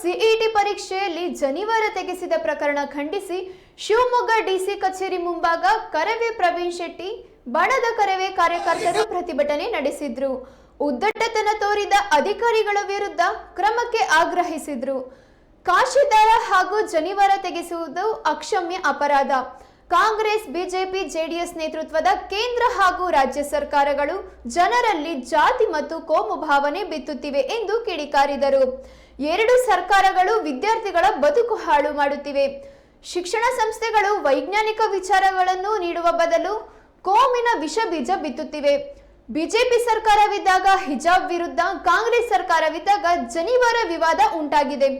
CET ಪರೀಕ್ಷೆಯಲ್ಲಿ ಜನಿವಾರ ತೆಗೆಸಿದ ಪ್ರಕರಣ ಖಂಡಿಸಿ ಶಿವಮೊಗ್ಗ ಡಿಸಿ ಕಚೇರಿ ಮುಂಭಾಗ ಕರವೇ ಪ್ರವೀಣ್ ಶೆಟ್ಟಿ, ಬಣದ ಕರವೇ ಕಾರ್ಯಕರ್ತರು ಪ್ರತಿಭಟನೆ ನಡೆಸಿದ್ರು. ಉದ್ದಟತನ ತೋರಿದ ಅಧಿಕಾರಿಗಳ ವಿರುದ್ಧ ಕ್ರಮಕ್ಕೆ ಆಗ್ರಹಿಸಿದ್ರು. ಕಾಶಿದಾರ ಹಾಗೂ ಜನಿವಾರ ತೆಗೆಸುವುದು ಅಕ್ಷಮ್ಯ ಅಪರಾಧ. ಕಾಂಗ್ರೆಸ್, ಬಿಜೆಪಿ, ಜೆಡಿಎಸ್ ನೇತೃತ್ವದ ಕೇಂದ್ರ ಹಾಗೂ ರಾಜ್ಯ ಸರ್ಕಾರಗಳು ಜನರಲ್ಲಿ ಜಾತಿ ಮತ್ತು ಕೋಮು ಭಾವನೆ ಬಿತ್ತುತ್ತಿವೆ ಎಂದು ಕಿಡಿಕಾರಿದರು. ಎರಡು ಸರ್ಕಾರಗಳು ವಿದ್ಯಾರ್ಥಿಗಳ ಬದುಕು ಹಾಳು ಮಾಡುತ್ತಿವೆ. ಶಿಕ್ಷಣ ಸಂಸ್ಥೆಗಳು ವೈಜ್ಞಾನಿಕ ವಿಚಾರಗಳನ್ನು ನೀಡುವ ಬದಲು ಕೋಮಿನ ವಿಷ ಬೀಜ ಬಿತ್ತುತ್ತಿವೆ. ಬಿಜೆಪಿ ಸರ್ಕಾರವಿದ್ದಾಗ ಹಿಜಾಬ್ ವಿರುದ್ಧ, ಕಾಂಗ್ರೆಸ್ ಸರ್ಕಾರವಿದ್ದಾಗ ಜನಿವಾರ ವಿವಾದ ಉಂಟಾಗಿದೆ.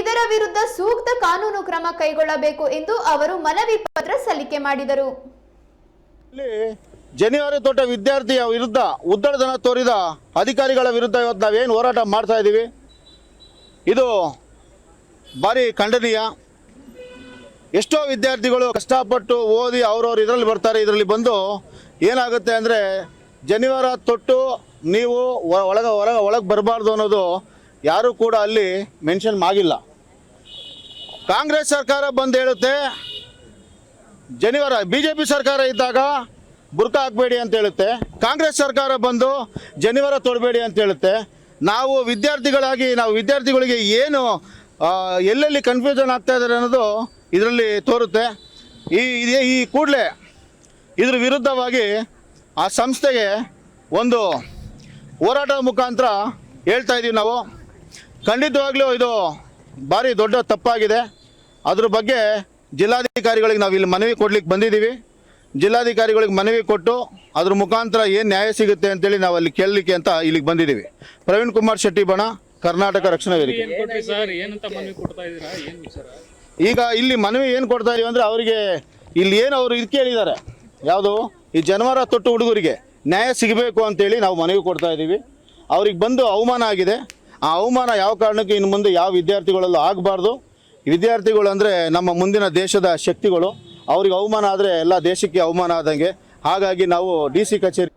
ಇದರ ವಿರುದ್ಧ ಸೂಕ್ತ ಕಾನೂನು ಕ್ರಮ ಕೈಗೊಳ್ಳಬೇಕು ಎಂದು ಅವರು ಮನವಿ ಪತ್ರ ಸಲ್ಲಿಕೆ ಮಾಡಿದರು. ಜನಿವಾರಿ ತೋಟ ವಿದ್ಯಾರ್ಥಿಯ ವಿರುದ್ಧ ಉದ್ದಡತನ ತೋರಿದ ಅಧಿಕಾರಿಗಳ ವಿರುದ್ಧ ಇವತ್ತು ನಾವೇನು ಹೋರಾಟ ಮಾಡ್ತಾ ಇದ್ದೀವಿ? ಇದು ಭಾರಿ ಖಂಡನೀಯ. ಎಷ್ಟೋ ವಿದ್ಯಾರ್ಥಿಗಳು ಕಷ್ಟಪಟ್ಟು ಓದಿ ಅವ್ರವ್ರು ಇದರಲ್ಲಿ ಬರ್ತಾರೆ, ಇದರಲ್ಲಿ ಬಂದು ಏನಾಗುತ್ತೆ ಅಂದರೆ ಜನಿವಾರ ತೊಟ್ಟು ನೀವು ಒಳಗೆ ಹೊರಗೆ ಒಳಗೆ ಬರಬಾರ್ದು ಅನ್ನೋದು ಯಾರೂ ಕೂಡ ಅಲ್ಲಿ ಮೆನ್ಷನ್ ಆಗಿಲ್ಲ ಕಾಂಗ್ರೆಸ್ ಸರ್ಕಾರ ಬಂದು ಹೇಳುತ್ತೆ, ಜನಿವಾರ ಬಿ ಜೆ ಪಿ ಸರ್ಕಾರ ಇದ್ದಾಗ ಬುರ್ಕ ಹಾಕಬೇಡಿ ಅಂತ ಹೇಳುತ್ತೆ, ಕಾಂಗ್ರೆಸ್ ಸರ್ಕಾರ ಬಂದು ಜನಿವಾರ ತೊಡಬೇಡಿ ಅಂತ ಹೇಳುತ್ತೆ ನಾವು ವಿದ್ಯಾರ್ಥಿಗಳಾಗಿ, ನಾವು ವಿದ್ಯಾರ್ಥಿಗಳಿಗೆ ಏನು ಎಲ್ಲೆಲ್ಲಿ ಕನ್ಫ್ಯೂಷನ್ ಆಗ್ತಾ ಇದ್ದಾರೆ ಅನ್ನೋದು ಇದರಲ್ಲಿ ತೋರುತ್ತೆ. ಈ, ಇದೇ ಈ ಕೂಡಲೇ ಇದ್ರ ವಿರುದ್ಧವಾಗಿ ಆ ಸಂಸ್ಥೆಗೆ ಒಂದು ಹೋರಾಟದ ಮುಖಾಂತರ ಹೇಳ್ತಾ ಇದ್ದೀವಿ ನಾವು. ಖಂಡಿತವಾಗ್ಲೂ ಇದು ಭಾರಿ ದೊಡ್ಡ ತಪ್ಪಾಗಿದೆ. ಅದ್ರ ಬಗ್ಗೆ ಜಿಲ್ಲಾಧಿಕಾರಿಗಳಿಗೆ ನಾವು ಇಲ್ಲಿ ಮನವಿ ಕೊಡ್ಲಿಕ್ಕೆ ಬಂದಿದ್ದೀವಿ. ಜಿಲ್ಲಾಧಿಕಾರಿಗಳಿಗೆ ಮನವಿ ಕೊಟ್ಟು ಅದ್ರ ಮುಖಾಂತರ ಏನು ನ್ಯಾಯ ಸಿಗುತ್ತೆ ಅಂತೇಳಿ ನಾವು ಅಲ್ಲಿ ಕೇಳಲಿಕ್ಕೆ ಅಂತ ಇಲ್ಲಿಗೆ ಬಂದಿದ್ದೀವಿ ಪ್ರವೀಣ್ ಕುಮಾರ್ ಶೆಟ್ಟಿ ಬಣ ಕರ್ನಾಟಕ ರಕ್ಷಣಾ ವೇದಿಕೆ. ಈಗ ಇಲ್ಲಿ ಮನವಿ ಏನು ಕೊಡ್ತಾ ಇದೀವಿ ಅಂದರೆ ಅವರಿಗೆ ಇಲ್ಲಿ ಏನು ಅವರು ಇದು ಕೇಳಿದ್ದಾರೆ. ಯಾವುದು? ಈ ಜನವರ ತೊಟ್ಟು ಹುಡುಗರಿಗೆ ನ್ಯಾಯ ಸಿಗಬೇಕು ಅಂತೇಳಿ ನಾವು ಮನವಿ ಕೊಡ್ತಾ ಇದ್ದೀವಿ ಅವ್ರಿಗೆ ಬಂದು ಅವಮಾನ ಆಗಿದೆ. ಆ ಅವಮಾನ ಯಾವ ಕಾರಣಕ್ಕೆ ಇನ್ನು ಮುಂದೆ ಯಾವ ವಿದ್ಯಾರ್ಥಿಗಳಲ್ಲೂ ಆಗಬಾರ್ದು. ವಿದ್ಯಾರ್ಥಿಗಳು ಅಂದರೆ ನಮ್ಮ ಮುಂದಿನ ದೇಶದ ಶಕ್ತಿಗಳು. ಅವ್ರಿಗೆ ಅವಮಾನ ಆದರೆ ಎಲ್ಲ ದೇಶಕ್ಕೆ ಅವಮಾನ ಆದಂಗೆ. ಹಾಗಾಗಿ ನಾವು ಡಿ ಸಿ ಕಚೇರಿ